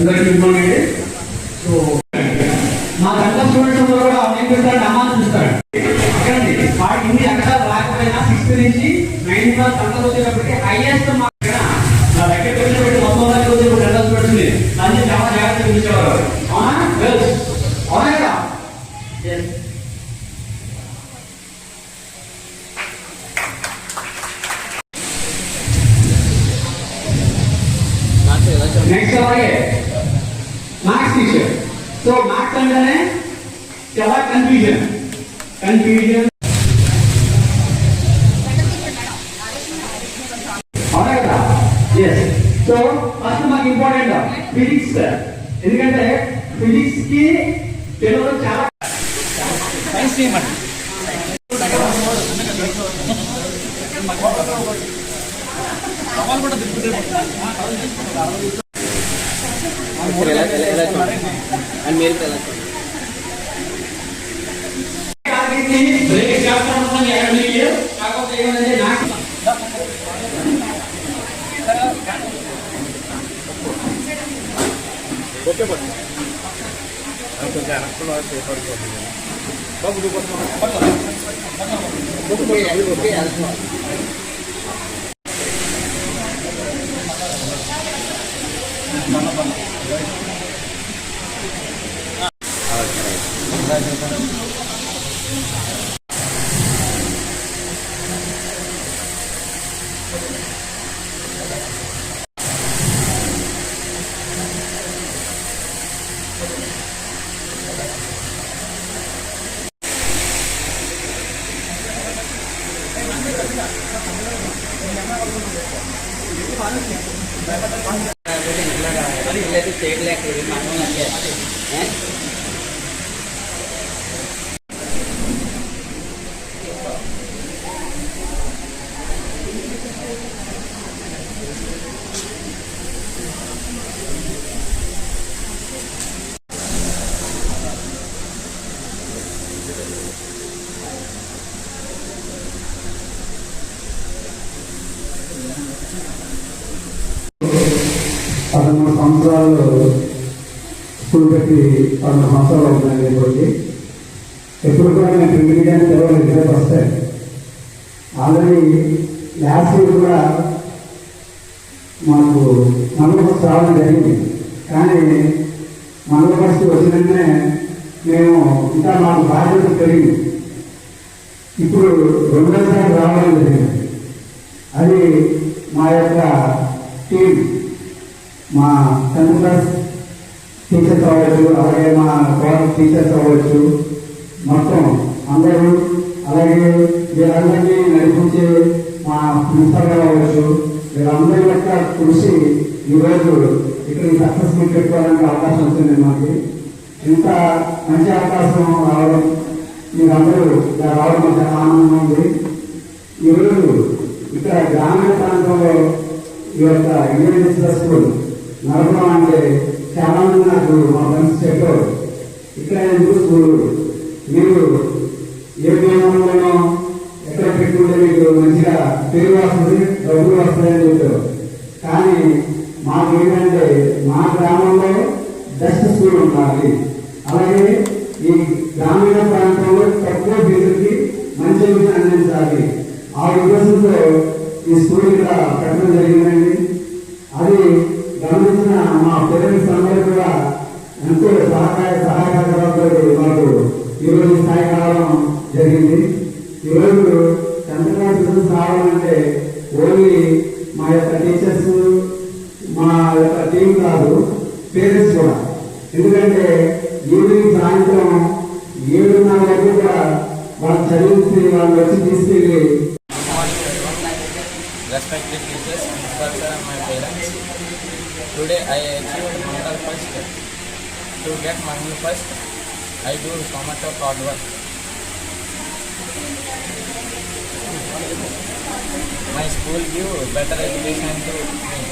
అందరికీ important so మా గంట స్టూడెంట్స్ కూడా ఏం పెడతారు అమ్మాని చూస్తాడు అక్కడండి వాడికి ఇన్ని అక్షరాలు రాకపోయినా సిక్స్త్ నుంచి నైన్త్ క్లాస్ గంటలు వచ్చేటప్పటికి హైయెస్ట్ మా మ్యాథ్స్ టీచర్ సో మ్యాథ్స్ అంటేనే చాలా కన్ఫ్యూజన్ కన్ఫ్యూజన్ అవునా కదా ఎస్ సో ఫస్ట్ మాకు ఇంపార్టెంట్ ఫిజిక్స్ ఎందుకంటే ఫిజిక్స్ కి తెలుగులో చాలా అని మీరు ఎలా చూడండి బ్రేక్ చేస్తాను యాక్చువల్లీ కాకపోతే ఏమంటే నాకు ఓకే బట్ కొంచెం వెనక్కులో చేపడుకోండి బాబు ఓకే ఓకే है పదమూడు సంవత్సరాలు స్కూల్ పెట్టి పదమూడు సంవత్సరాలు అవుతున్నాయి ఇప్పటికి. ఎప్పుడు కూడా నేను ప్రింట్ మీడియాన్ని తెలవలేదు రిజల్ట్ వస్తాయి ఆల్రెడీ లాస్ట్ ఇయర్ కూడా మాకు మనలో రావడం జరిగింది. కానీ మనలో వచ్చిన వెంటనే మేము ఇంకా మాకు బాధ్యత పెరిగింది. ఇప్పుడు రెండోసారి రావడం జరిగింది. అది మా యొక్క టీం మా టెన్త్ క్లాస్ టీచర్స్ అవ్వచ్చు అలాగే మా కాలేజ్ టీచర్స్ అవ్వచ్చు మొత్తం అందరూ అలాగే వీరందరినీ నడిపించే మా ప్రిన్సిపల్ గారు అవ్వచ్చు. వీరందరి యొక్క కృషి ఈరోజు ఇక్కడ సక్సెస్ మీట్ పెట్టుకోవడానికి అవకాశం వచ్చింది మాకు. ఇంత మంచి అవకాశం రావడం మీరందరూ రావడం చాలా ఆనందంగా ఉంది. ఈరోజు ఇక్కడ గ్రామీణ ప్రాంతంలో ఈ యొక్క ఇండియన్ స్కూల్ నడపడం అంటే చాలా మంది నాకు మా ఫ్రెండ్స్ చెప్పారు ఇక్కడ ఎందుకు స్కూల్? మీరు ఏ నియమంలోనో ఎక్కడ పెట్టుకుంటే మీకు మంచిగా పేరు వస్తుంది డబ్బులు వస్తాయని చెప్పారు. కానీ మాకు ఏంటంటే మా గ్రామంలో బెస్ట్ స్కూల్ ఉండాలి. అలాగే ఈ గ్రామీణ ప్రాంతంలో తక్కువ ఫీజులకి మంచి విద్య అందించాలి. ఆ ఉద్దేశంతో ఈ స్కూల్ ఇక్కడ పెట్టడం జరిగిందండి. అది గమనించిన మా పేరెంట్స్ అందరూ కూడా ఎంతో సహకార సహాయకరంతో మాకు ఈరోజు ఈ స్థాయి రావడం జరిగింది. ఈరోజు టెన్త్ క్లాస్ ఓన్లీ మా యొక్క టీచర్స్ మా యొక్క టీం కాదు పేరెంట్స్ కూడా. ఎందుకంటే ఈవినింగ్ సాయంత్రం ఏడున్నర వరకు కూడా వాళ్ళు చదివించి వాళ్ళు వచ్చి తీసుకెళ్ళి Respected teachers, principal sir and my parents. Today I achieved mental first. To get money first, I do so much of hard work. My school give better education to me.